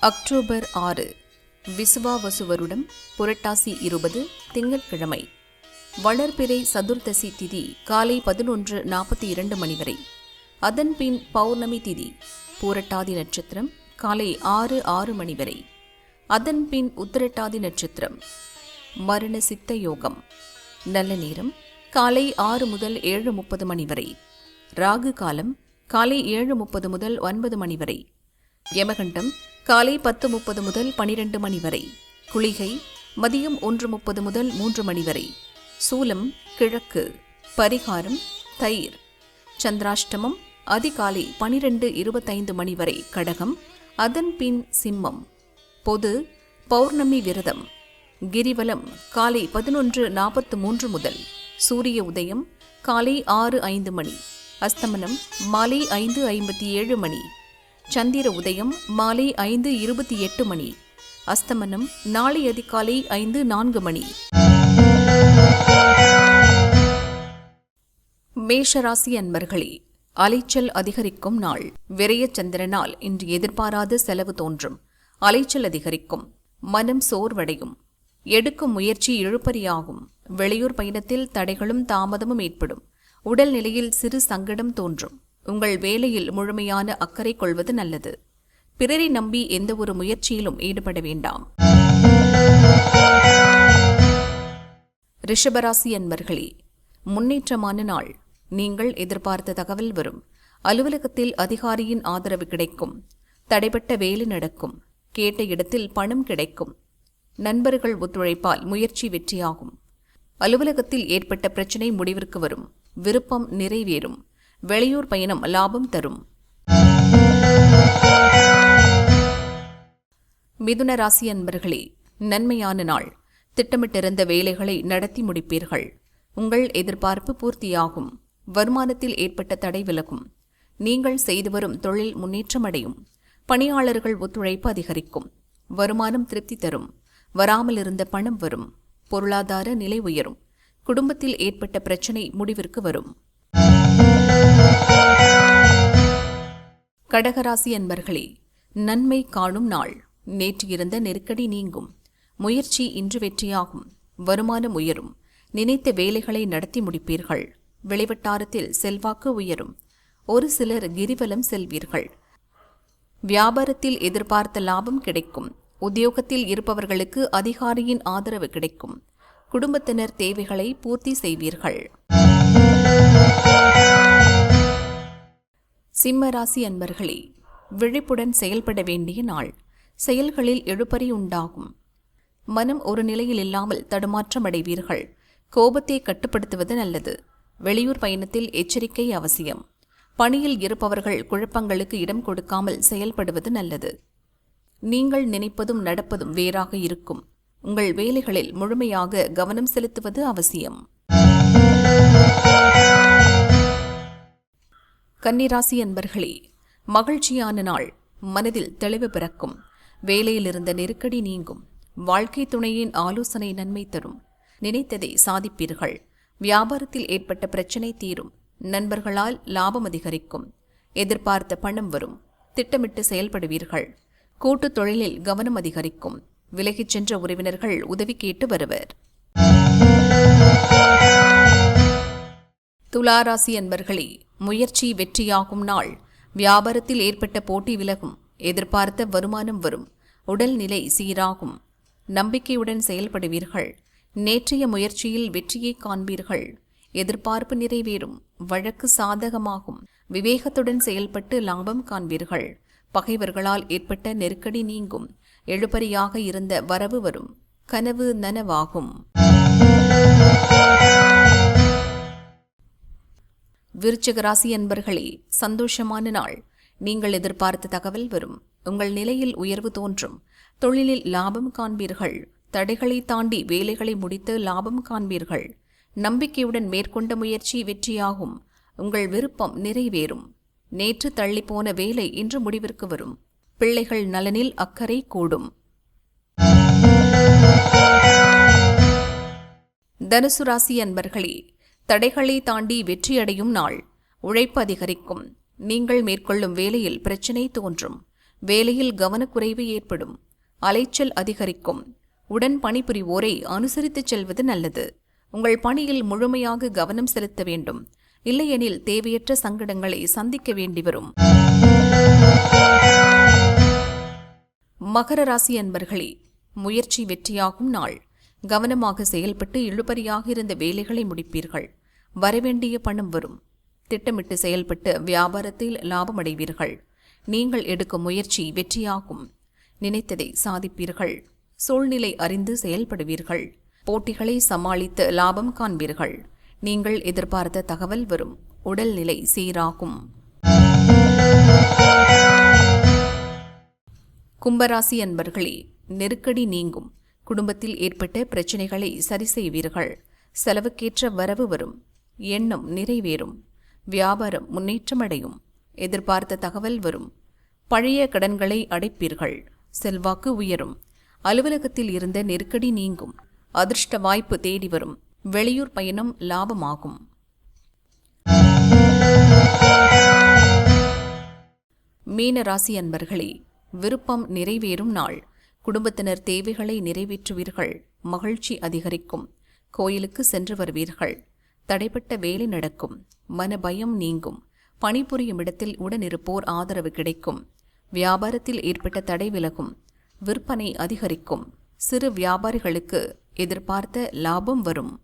October ஆறு விசுவாவசுவருடம் புரட்டாசி இருபது திங்கட்கிழமை வளர்பிறை சதுர்தசி திதி காலை பதினொன்று நாற்பத்தி இரண்டு மணி வரை. அதன்பின் பௌர்ணமி திதி பூரட்டாதி நட்சத்திரம் காலை ஆறு ஆறு மணி வரை. அதன்பின் உத்திரட்டாதி நட்சத்திரம் மரண சித்த யோகம். நல்ல நேரம் காலை ஆறு முதல் ஏழு முப்பது மணி வரை. ராகு காலம் காலை ஏழு முப்பது முதல் ஒன்பது மணி வரை. யமகண்டம் காலை பத்து முப்பது முதல் பனிரெண்டு மணி வரை குளிகை மதியம் ஒன்று முப்பது முதல் மூன்று மணி வரை சூலம் கிழக்கு பரிகாரம் தயிர். சந்திராஷ்டமம் அதிகாலை பனிரெண்டு இருபத்தைந்து மணி வரை கடகம் அதன் பின் சிம்மம். பொது பௌர்ணமி விரதம். கிரிவலம் காலை பதினொன்று நாற்பத்து மூன்று முதல் சூரிய உதயம் காலை ஆறு ஐந்து மணி. அஸ்தமனம் மாலை ஐந்து ஐம்பத்தி ஏழு மணி. சந்திர உதயம் மாலை ஐந்து இருபத்தி எட்டு மணி. அஸ்தமனம் நாளை அதிகாலை ஐந்து நான்கு மணி. மேஷராசி அன்பர்களே அலைச்சல் அதிகரிக்கும் நாள். விரைய சந்திரனால் இன்று எதிர்பாராத செலவு தோன்றும். அலைச்சல் அதிகரிக்கும். மனம் சோர்வடையும். எடுக்கும் முயற்சி இழுப்பறியாகும் வெளியூர் பயணத்தில் தடைகளும் தாமதமும் ஏற்படும். உடல் நிலையில் சிறு சங்கடம் தோன்றும். உங்கள் வேலையில் முழுமையான அக்கறை கொள்வது நல்லது. பிறரை நம்பி எந்த ஒரு முயற்சியிலும் ஈடுபட வேண்டாம். ரிஷபராசி அன்பர்களே முன்னேற்றமான நாள். நீங்கள் எதிர்பார்த்த தகவல் வரும். அலுவலகத்தில் அதிகாரியின் ஆதரவு கிடைக்கும். தடைப்பட்ட வேலை நடக்கும். கேட்ட இடத்தில் பணம் கிடைக்கும். நண்பர்கள் ஒத்துழைப்பால் முயற்சி வெற்றியாகும். அலுவலகத்தில் ஏற்பட்ட பிரச்சினை முடிவிற்கு வரும். விருப்பம் நிறைவேறும். வெளியூர் பயணம் லாபம் தரும். மிதுன ராசி அன்பர்களே நன்மையான நாள். திட்டமிட்டிருந்த வேலைகளை நடத்தி முடிப்பீர்கள். உங்கள் எதிர்பார்ப்பு பூர்த்தியாகும். வருமானத்தில் ஏற்பட்ட தடை விலகும். நீங்கள் செய்து வரும் தொழில் முன்னேற்றமடையும் பணியாளர்கள் ஒத்துழைப்பு அதிகரிக்கும். வருமானம் திருப்தி தரும். வராமல் இருந்த பணம் வரும். பொருளாதார நிலை உயரும். குடும்பத்தில் ஏற்பட்ட பிரச்சினை முடிவிற்கு வரும். கடகராசி அன்பர்களே நன்மை காணும் நாள். நேற்று இருந்த நெருக்கடி நீங்கும். முயற்சி இன்று வெற்றியாகும். வருமானம் உயரும். நினைத்த வேலைகளை நடத்தி முடிப்பீர்கள். வெளிவட்டாரத்தில் செல்வாக்கு உயரும். ஒரு சிலர் கிரிவலம் செல்வீர்கள். வியாபாரத்தில் எதிர்பார்த்த லாபம் கிடைக்கும். உத்தியோகத்தில் இருப்பவர்களுக்கு அதிகாரியின் ஆதரவு கிடைக்கும். குடும்பத்தினர் தேவைகளை பூர்த்தி செய்வீர்கள். சிம்ம ராசி அன்பர்களே விழிப்புடன் செயல்பட வேண்டிய நாள். செயல்களில் எழுப்பறி உண்டாகும். மனம் ஒரு நிலையில் இல்லாமல் தடுமாற்றம் அடைவீர்கள். கோபத்தை கட்டுப்படுத்துவது நல்லது. வெளியூர் பயணத்தில் எச்சரிக்கை அவசியம். பணியில் இருப்பவர்கள் குழப்பங்களுக்கு இடம் கொடுக்காமல் செயல்படுவது நல்லது. நீங்கள் நினைப்பதும் நடப்பதும் வேறாக இருக்கும். உங்கள் வேலைகளில் முழுமையாக கவனம் செலுத்துவது அவசியம். கன்னிராசி அன்பர்களே மகிழ்ச்சியான நாள் மனதில் தெளிவு பிறக்கும். வேலையில் இருந்த நெருக்கடி நீங்கும். வாழ்க்கை துணையின் ஆலோசனை நன்மை தரும். நினைத்ததை சாதிப்பீர்கள். வியாபாரத்தில் ஏற்பட்ட பிரச்சினை தீரும். நண்பர்களால் லாபம் அதிகரிக்கும். எதிர்பார்த்த பணம் வரும். திட்டமிட்டு செயல்படுவீர்கள். கூட்டுத் தொழிலில் கவனம் அதிகரிக்கும். விலகிச் சென்ற உறவினர்கள் உதவி கேட்டு வருவர். துளாராசி அன்பர்களே முயற்சி வெற்றியாகும் நாள். வியாபாரத்தில் ஏற்பட்ட போட்டி விலகும். எதிர்பார்த்த வருமானம் வரும். உடல்நிலை சீராகும். நம்பிக்கையுடன் செயல்படுவீர்கள். நேற்றைய முயற்சியில் வெற்றியை காண்பீர்கள். எதிர்பார்ப்பு நிறைவேறும். வழக்கு சாதகமாகும். விவேகத்துடன் செயல்பட்டு லாபம் காண்பீர்கள். பகைவர்களால் ஏற்பட்ட நெருக்கடி நீங்கும். எழுபறியாக இருந்த வரவு வரும். கனவு நனவாகும். விருச்சகராசி அன்பர்களே சந்தோஷமான நாள். நீங்கள் எதிர்பார்த்த தகவல் வரும். உங்கள் நிலையில் உயர்வு தோன்றும். தொழிலில் லாபம் காண்பீர்கள். தடைகளை தாண்டி வேலைகளை முடித்து லாபம் காண்பீர்கள். நம்பிக்கையுடன் மேற்கொண்ட முயற்சி வெற்றியாகும். உங்கள் விருப்பம் நிறைவேறும். நேற்று தள்ளிப்போன வேலை இன்று முடிவிற்கு வரும். பிள்ளைகள் நலனில் அக்கறை கூடும். தனுசு ராசி அன்பர்களே தடைகளை தாண்டி வெற்றியடையும் நாள். உழைப்பு அதிகரிக்கும். நீங்கள் மேற்கொள்ளும் வேலையில் பிரச்சினை தோன்றும். வேலையில் கவனக்குறைவு ஏற்படும். அலைச்சல் அதிகரிக்கும். உடன் பணிபுரிவோரை அனுசரித்துச் செல்வது நல்லது. உங்கள் பணியில் முழுமையாக கவனம் செலுத்த வேண்டும். இல்லையெனில் தேவையற்ற சங்கடங்களை சந்திக்க வேண்டி வரும். மகர ராசி அன்பர்களே முயற்சி வெற்றியாகும் நாள். கவனமாக செயல்பட்டு இழுபறியாக இருந்த வேலைகளை முடிப்பீர்கள். வரவேண்டிய பணம் வரும். திட்டமிட்டு செயல்பட்டு வியாபாரத்தில் லாபமடைவீர்கள். நீங்கள் எடுக்கும் முயற்சி வெற்றியாகும். நினைத்ததை சாதிப்பீர்கள். சூழ்நிலை அறிந்து செயல்படுவீர்கள். போட்டிகளை சமாளித்து லாபம் காண்பீர்கள். நீங்கள் எதிர்பார்த்த தகவல் வரும். உடல்நிலை சீராகும். கும்பராசி அன்பர்களே நெருக்கடி நீங்கும். குடும்பத்தில் ஏற்பட்ட பிரச்சனைகளை சரி செய்வீர்கள். செலவுக்கேற்ற வரவு வரும். எண்ணம் நிறைவேறும். வியாபாரம் முன்னேற்றமடையும். எதிர்பார்த்த தகவல் வரும். பழைய கடன்களை அடைப்பீர்கள். செல்வாக்கு உயரும். அலுவலகத்தில் இருந்த நெருக்கடி நீங்கும். அதிர்ஷ்ட வாய்ப்பு தேடி வரும். வெளியூர் பயணம் லாபமாகும். மீன ராசி அன்பர்களே விருப்பம் நிறைவேறும் நாள். குடும்பத்தினர் தேவைகளை நிறைவேற்றுவீர்கள் மகிழ்ச்சி அதிகரிக்கும். கோயிலுக்கு சென்று வருவீர்கள். தடைப்பட்ட வேலை நடக்கும். மன பயம் நீங்கும். பணிபுரியும் இடத்தில் உடனிருப்போர் ஆதரவு கிடைக்கும். வியாபாரத்தில் ஏற்பட்ட தடை விலகும். விற்பனை அதிகரிக்கும். சிறு வியாபாரிகளுக்கு எதிர்பார்த்த லாபம் வரும்.